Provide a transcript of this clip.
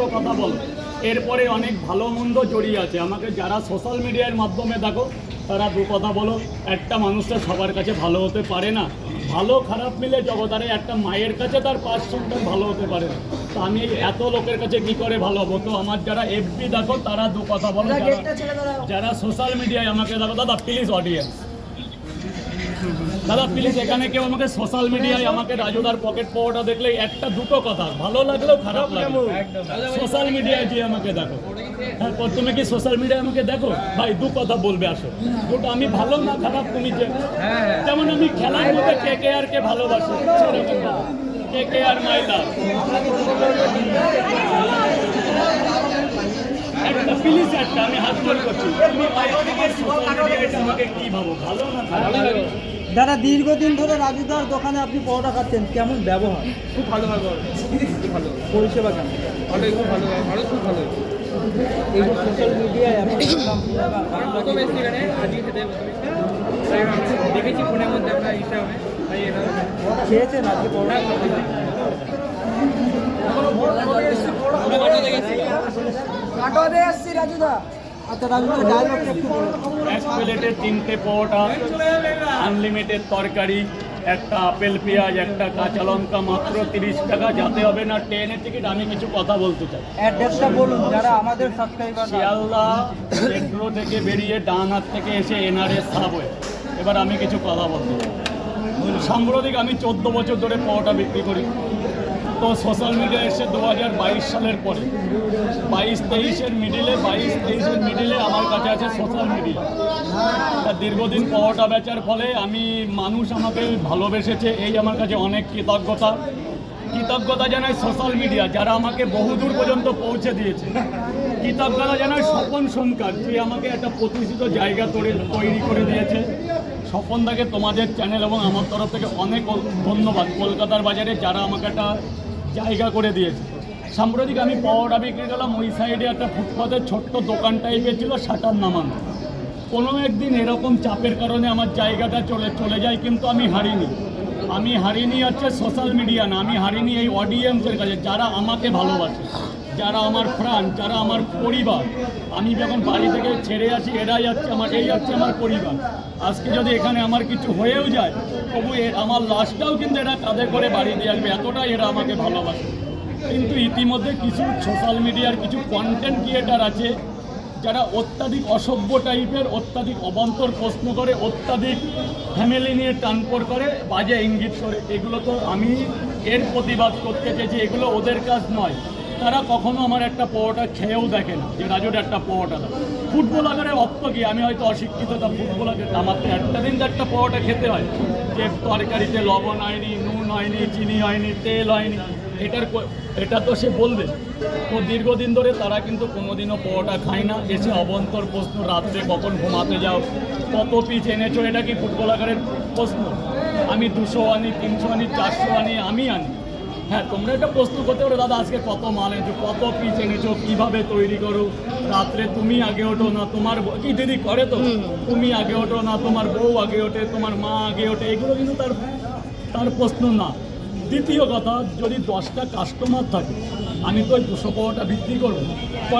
দুটো কথা বল। এরপরে অনেক ভালো মন্দ জড়িয়ে আছে। আমাকে যারা সোশ্যাল মিডিয়ার মাধ্যমে দেখো তারা দু কথা বলো। একটা মানুষটা সবার কাছে ভালো হতে পারে না। ভালো খারাপ মিলে জগতারে একটা মায়ের কাছে তার পাঁচ সন্তান ভালো হতে পারে না। তো আমি এত লোকের কাছে কি করে ভালো হব? তো আমার যারা এফবি দেখো তারা দু কথা বলো। যারা- যারা সোশ্যাল মিডিয়ায় আমাকে দেখো দাদা প্লিজ অডিয়েন্স দাদা প্লিজ এখানে কেউ আমাকে সোশ্যাল মিডিয়ায় আমাকে রাজুদার পকেট পাওয়াটা দেখলে একটা দুটো কথা ভালো লাগলেও খারাপ লাগল। সোশ্যাল মিডিয়ায় যে আমাকে দেখো। তারপর তুমি কি সোশ্যাল মিডিয়ায় আমাকে দেখো? ভাই দু কথা বলবে আসো। ওটা আমি ভালো না খারাপ তুমি যে যেমন আমি খেলার মধ্যে কে কে আর কে ভালোবাসি সেরকম কে কে আর মাইলা প্লিজ একটা আমি হাত জোর করছি। তুমি সোশ্যাল মিডিয়ায় আমাকে কি ভাবো ভালো না দাদা দীর্ঘদিন ধরে রাজুদার দোকানে আপনি পরোটা খাচ্ছেন কেমন ব্যবহার? খুব ভালো ব্যবহার। ভালো। পরিষেবা কেমন? ভালো খুব ভালো ভালো খুব ভালো। এই যে সোশ্যাল মিডিয়ায় এখন প্রথম এসেছি এখানে আজকে খেতে দেখেছি ফোনের মধ্যে আপনার ইনস্টাগ্রামে খেয়েছেন আজকে পরোটা। আচ্ছা রাজুদার ডায়লগটা একটু বলুন এক প্লেটে তিনটে পরোটা আনলিমিটেড তরকারি একটা আপেল পেঁয়াজ একটা কাঁচা লঙ্কা মাত্র তিরিশ টাকা। যাতে হবে না ট্রেনের টিকিট আমি কিছু কথা বলতে চাই। অ্যাড্রেসটা বলুন যারা আমাদের সাবস্ক্রাইবার শিয়ালদা মেট্রো থেকে বেরিয়ে ডান হাত থেকে এসে এনআরএস সাবওয়ে এবার আমি কিছু কথা বলতে চাই। সাম্প্রতিক আমি চোদ্দ বছর ধরে পরোটা বিক্রি করি। তো সোশ্যাল মিডিয়া এসে দু হাজার বাইশ সালের পরে। বাইশ তেইশের মিডিলে বাইশ তেইশের মিডিলে আমার কাছে আছে সোশ্যাল মিডিয়া দীর্ঘদিন পরোটা বেচার ফলে আমি মানুষ আমাকে ভালোবেসেছে, এই আমার কাছে অনেক কৃতজ্ঞতা। কৃতজ্ঞতা জানাই সোশ্যাল মিডিয়া যারা আমাকে বহুদূর পর্যন্ত পৌঁছে দিয়েছে। কৃতজ্ঞতা জানাই স্বপন সোনকার যে আমাকে একটা প্রতিষ্ঠিত জায়গা তৈরি করে দিয়েছে। স্বপনদাকে তোমাদের চ্যানেল এবং আমার তরফ থেকে অনেক ধন্যবাদ। কলকাতার বাজারে যারা আমাকে একটা জায়গা করে দিয়েছে। সাম্প্রতিক আমি পাওয়াটা বিক্রি করলাম, ওই সাইডে একটা ফুটপাথের ছোট্ট দোকান টাইপের ছিল শাটার নামানো। কোনো একদিন এরকম চাপের কারণে আমার জায়গাটা চলে চলে যায়, কিন্তু আমি হারিনি। আমি হারিনি হচ্ছে সোশ্যাল মিডিয়া না, আমি হারিনি এই অডিয়েন্সের কাছে, যারা আমাকে ভালোবাসে। যারা আমার প্রাণ, যারা আমার পরিবার, আমি যখন বাড়ি থেকে ছেড়ে আসি, এরাই যাচ্ছে আমার, এই যাচ্ছে আমার পরিবার। আজকে যদি এখানে আমার কিছু হয়েও যায়, তবু এ- আমার লাশটাও কিন্তু এরা কাঁধে করে বাড়ি দিয়ে আসবে, এতটাই এরা আমাকে ভালোবাসে। কিন্তু ইতিমধ্যে কিছু সোশ্যাল মিডিয়ার কিছু কন্টেন্ট ক্রিয়েটার আছে, যারা অত্যাধিক অসভ্য টাইপের অত্যাধিক অবান্তর প্রশ্ন করে, অত্যাধিক ফ্যামিলি নিয়ে টানপোর করে, বাজে ইঙ্গিত করে। এগুলো তো আমি এর প্রতিবাদ করতে চেয়েছি, এগুলো ওদের কাজ নয়। তারা কখনো আমার একটা পরোটা খেয়েও দেখে না, যে রাজুর একটা পরোটা দাও। ফুটবল আগারে অর্থ কি? আমি হয়তো অশিক্ষিত, তা ফুটবল তো একটা দিন একটা পরোটা খেতে হয়। যে তরকারিতে লবণ হয়নি, নুন হয়নি, চিনি হয়নি, তেল হয়নি, এটার এটা তো সে বলবে। তো দীর্ঘদিন ধরে তারা কিন্তু কোনোদিনও পরোটা খায় না। এসে অবন্তর প্রশ্ন, রাত্রে কখন ঘুমাতে যাও? কত পিচ এনেছো? এটা কি ফুটবল আকারের প্রশ্ন? আমি দুশো আনি, তিনশো আনি, চারশো আনি, আমি আনি। হ্যাঁ তোমরা একটা প্রস্তুত করতে পারো। দাদা আজকে কত মাল এনেছো কত পিস এনেছো কীভাবে তৈরি করো? রাত্রে তুমি আগে ওঠো না তোমার কি দিদি করে তো? তুমি আগে ওঠো না তোমার বউ আগে ওঠে তোমার মা আগে ওঠে এগুলো কিন্তু তার তার প্রশ্ন না। দ্বিতীয় কথা যদি দশটা কাস্টমার থাকে আমি তো ওই দুশো পাওয়াটা বিক্রি করব।